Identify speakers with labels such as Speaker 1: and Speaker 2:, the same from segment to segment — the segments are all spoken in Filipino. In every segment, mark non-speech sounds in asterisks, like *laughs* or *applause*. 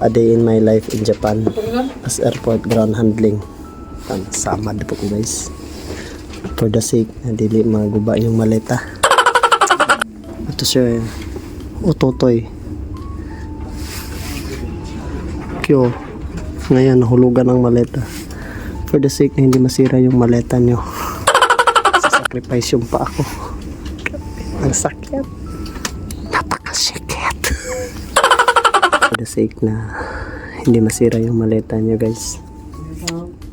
Speaker 1: A day in my life in Japan as airport ground handling. Tan sama po ko guys. For the sake na dili maguba yung maleta. Ito siya utotoy. Kyo. Ngayon nahulugan ng maleta. For the sake na hindi masira yung maleta nyo. Sacrifice yung pa ako. Ang sakit. Napakasikit. *laughs* For the sake na hindi masira yung maleta nyo guys.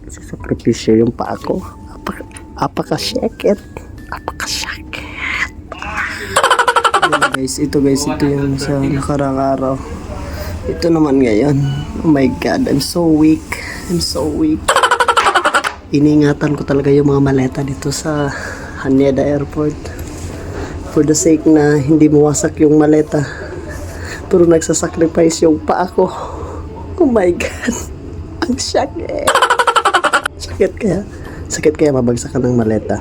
Speaker 1: Sakripisyo yung pa ako. Apaka, apakasikit. Apakasikit. Ayan, guys, ito guys, ito yung sa nakarang araw. Ito naman ngayon. Oh my God, I'm so weak. I'm so weak. Iningatan ko talaga yung mga maleta dito sa Haneda Airport. For the sake na hindi mawasak yung maleta. Pero nagsasacrifice yung paa ko. Oh my God. Ang sakit. Sakit kaya. Sakit kaya mabagsakan ng maleta.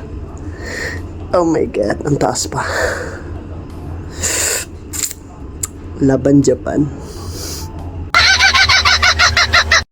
Speaker 1: Oh my God. Ang taas pa. Laban Japan.